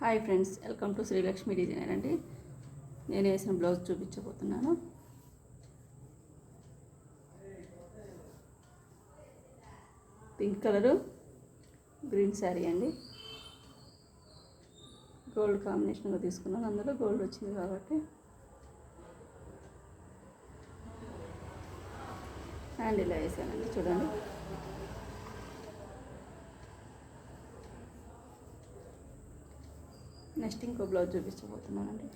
Hi friends welcome to Srilakshmi designer అండి. నేను వేసిన బ్లౌజ్ చూపించబోతున్నాను. పింక్ కలరు గ్రీన్ శారీ అండి. గోల్డ్ కాంబినేషన్గా తీసుకున్నాను. అందులో గోల్డ్ వచ్చింది కాబట్టి. హ్యాండ్ ఇలా వేసానండి చూడండి. నెక్స్ట్ ఇంకో బ్లౌజ్ చూపించబోతున్నానండి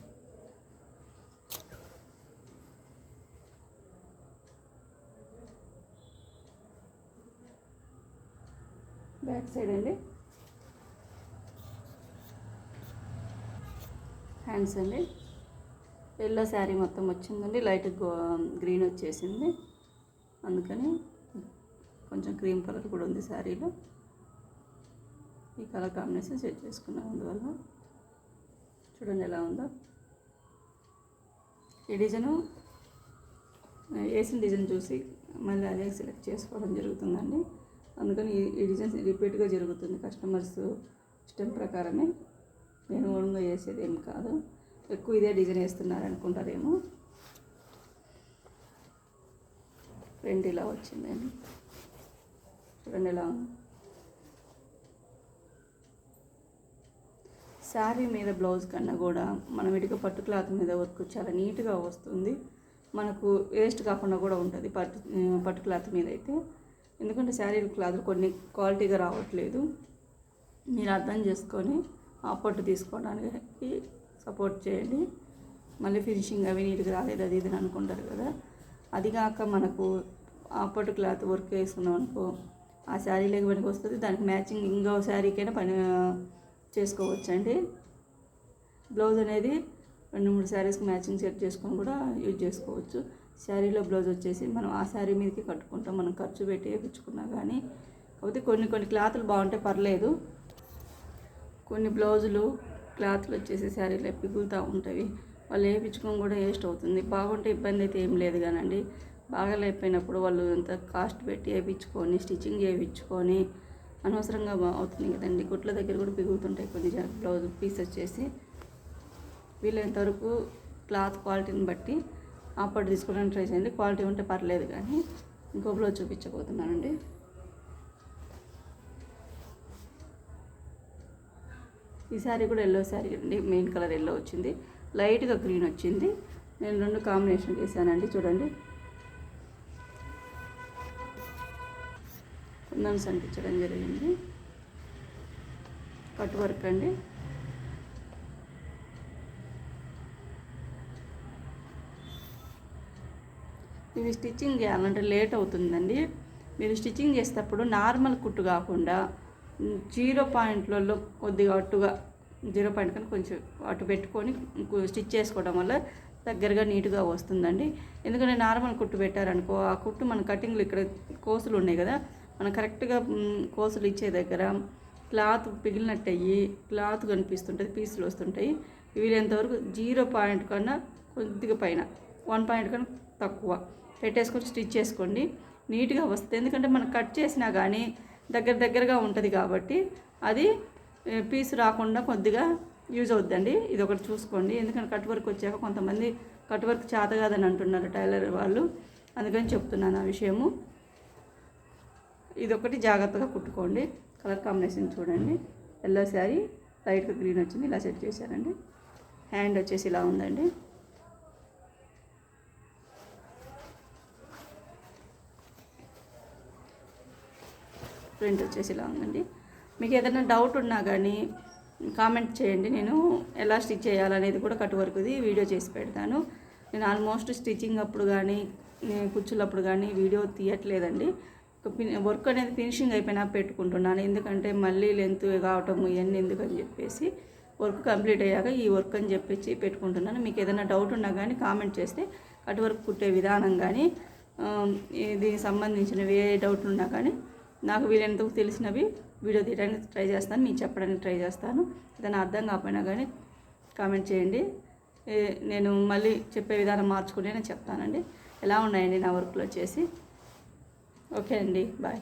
బ్యాక్ సైడ్ అండి. హ్యాండ్స్ అండి. ఎల్లో శారీ మొత్తం వచ్చిందండి. లైట్ గ్రీన్ వచ్చేసింది. అందుకని కొంచెం క్రీమ్ కలర్ కూడా ఉంది శారీలో. ఈ కలర్ కాంబినేషన్ సెట్ చేసుకున్నాను అందువల్ల. చూడండి ఎలా ఉందో. ఈ డిజైను వేసిన డిజైన్ చూసి మళ్ళీ అదే సెలెక్ట్ చేసుకోవడం జరుగుతుందండి. అందుకని ఈ- డిజైన్ రిపీట్గా జరుగుతుంది కస్టమర్స్ ఇష్టం ప్రకారమే. నేను ఓన్గా వేసేది ఏం కాదు. ఎక్కువ ఇదే డిజైన్ వేస్తున్నారు అనుకుంటారేమో. ఫ్రంట్ ఇలా వచ్చిందండి. చూడండి ఎలా ఉంది. శారీ మీద బ్లౌజ్ కన్నా కూడా మనం ఇటుక పట్టు క్లాత్ మీద వర్క్ చాలా నీట్గా వస్తుంది. మనకు వేస్ట్ కాకుండా కూడా ఉంటుంది పట్టు పట్టు క్లాత్ మీద అయితే. ఎందుకంటే శారీ క్లాత్ కొన్ని క్వాలిటీగా రావట్లేదు. మీరు అర్థం చేసుకొని ఆ పట్టు తీసుకోవడానికి సపోర్ట్ చేయండి. మళ్ళీ ఫినిషింగ్ అవి నీట్గా రాలేదు అది ఇది అని అనుకుంటారు కదా. అది కాక మనకు ఆ పట్టు క్లాత్ వర్క్ వేసుకున్నాం అనుకో ఆ శారీలోకి పనికి వస్తుంది. దానికి మ్యాచింగ్ ఇంకో శారీకైనా పని చేసుకోవచ్చండి. బ్లౌజ్ అనేది రెండు మూడు శారీస్కి మ్యాచింగ్ సెట్ చేసుకొని కూడా యూజ్ చేసుకోవచ్చు. శారీలో బ్లౌజ్ వచ్చేసి మనం ఆ శారీ మీదకి కట్టుకుంటాం. మనం ఖర్చు పెట్టి వేయించుకున్నా కానీ. కాకపోతే కొన్ని కొన్ని క్లాతులు బాగుంటే పర్లేదు. కొన్ని బ్లౌజులు క్లాత్లు వచ్చేసి శారీలో పిగులుతూ ఉంటాయి. వాళ్ళు వేయించుకొని కూడా వేస్ట్ అవుతుంది. బాగుంటే ఇబ్బంది అయితే ఏం లేదు కానండి. బాగా లేకపోయినప్పుడు వాళ్ళు ఎంత కాస్ట్ పెట్టి వేయించుకొని స్టిచ్చింగ్ వేయించుకొని అనవసరంగా అవుతుంది కదండి. గుట్ల దగ్గర కూడా పిగులుతుంటాయి కొన్ని బ్లౌజ్ పీస్ వచ్చేసి వీలైనంతవరకు క్లాత్ క్వాలిటీని బట్టి అప్పటి తీసుకోవడానికి ట్రై చేయండి. క్వాలిటీ ఉంటే పర్లేదు కానీ ఇంకో బ్లౌజ్ చూపించబోతున్నానండి. ఈ శారీ కూడా ఎల్లో శారీ అండి. మెయిన్ కలర్ ఎల్లో వచ్చింది. లైట్గా గ్రీన్ వచ్చింది. నేను రెండు కాంబినేషన్ చేశానండి చూడండి. కుందన్స్ అంటించడం జరిగింది. కట్ వర్క్ అండి. ఇవి స్టిచ్చింగ్ చేయాలంటే లేట్ అవుతుందండి. మీరు స్టిచ్చింగ్ చేసేటప్పుడు నార్మల్ కుట్టు కాకుండా జీరో పాయింట్లలో కొద్దిగా అట్టుగా జీరో పాయింట్ కన్నా కొంచెం అటు పెట్టుకొని స్టిచ్ చేసుకోవడం వల్ల దగ్గరగా నీట్గా వస్తుందండి. ఎందుకంటే నార్మల్ కుట్టు పెట్టారనుకో ఆ కుట్టు మన కటింగ్లు ఇక్కడ కోసులు ఉన్నాయి కదా మనం కరెక్ట్గా ఉమ్, కోసులు ఇచ్చే దగ్గర క్లాత్ పిగిలినట్టయి క్లాత్ కనిపిస్తుంటుంది పీసులు వస్తుంటాయి. వీలైనంతవరకు జీరో పాయింట్ కన్నా కొద్దిగా పైన వన్ పాయింట్ కన్నా తక్కువ. పెట్టేసుకొని స్టిచ్ చేసుకోండి. నీట్గా వస్తుంది. ఎందుకంటే మనం కట్ చేసినా కానీ దగ్గర దగ్గరగా ఉంటుంది కాబట్టి అది పీస్ రాకుండా కొద్దిగా యూజ్ అవుద్దండి. ఇది ఒకటి చూసుకోండి. ఎందుకంటే కట్ వర్క్ వచ్చాక కొంతమంది కట్ వర్క్ చేత కాదని అంటున్నారు టైలర్ వాళ్ళు. అందుకని చెప్తున్నాను ఆ విషయము. ఇది ఒకటి జాగ్రత్తగా కుట్టుకోండి. కలర్ కాంబినేషన్ చూడండి. ఎల్లో శారీ లైట్గా గ్రీన్ వచ్చింది. ఇలా సెట్ చేశారండి. హ్యాండ్ వచ్చేసి ఇలా ఉందండి. ప్రింట్ వచ్చేసి ఇలా ఉందండి. మీకు ఏదైనా డౌట్ ఉన్నా కానీ కామెంట్ చేయండి. నేను ఎలా స్టిచ్ చేయాలనేది కూడా కట్ వరకుది వీడియో చేసి పెడతాను. నేను ఆల్మోస్ట్ స్టిచ్చింగ్ అప్పుడు కానీ నేను కుచ్చులప్పుడు కానీ వీడియో తీయట్లేదండి. వర్క్ అనేది ఫినిషింగ్ అయిపోయినా పెట్టుకుంటున్నాను. ఎందుకంటే మళ్ళీ లెంత్ కావటం ఇవన్నీ ఎందుకని చెప్పేసి వర్క్ కంప్లీట్ అయ్యాక ఈ వర్క్ అని చెప్పేసి పెట్టుకుంటున్నాను. మీకు ఏదైనా డౌట్ ఉన్నా కానీ కామెంట్ చేస్తే కట్ వర్క్ కుట్టే విధానం కానీ దీనికి సంబంధించినవి ఏ డౌట్లు ఉన్నా కానీ నాకు వీలైనంత తెలిసినవి వీడియో తీయడానికి ట్రై చేస్తాను. మీకు చెప్పడానికి ట్రై చేస్తాను. ఏదైనా అర్థం కాకపోయినా కానీ కామెంట్ చేయండి. నేను మళ్ళీ చెప్పే విధానం మార్చుకుని నేను చెప్తానండి. ఎలా ఉన్నాయండి నా వర్క్లో వచ్చేసి? ఓకే అండి బాయ్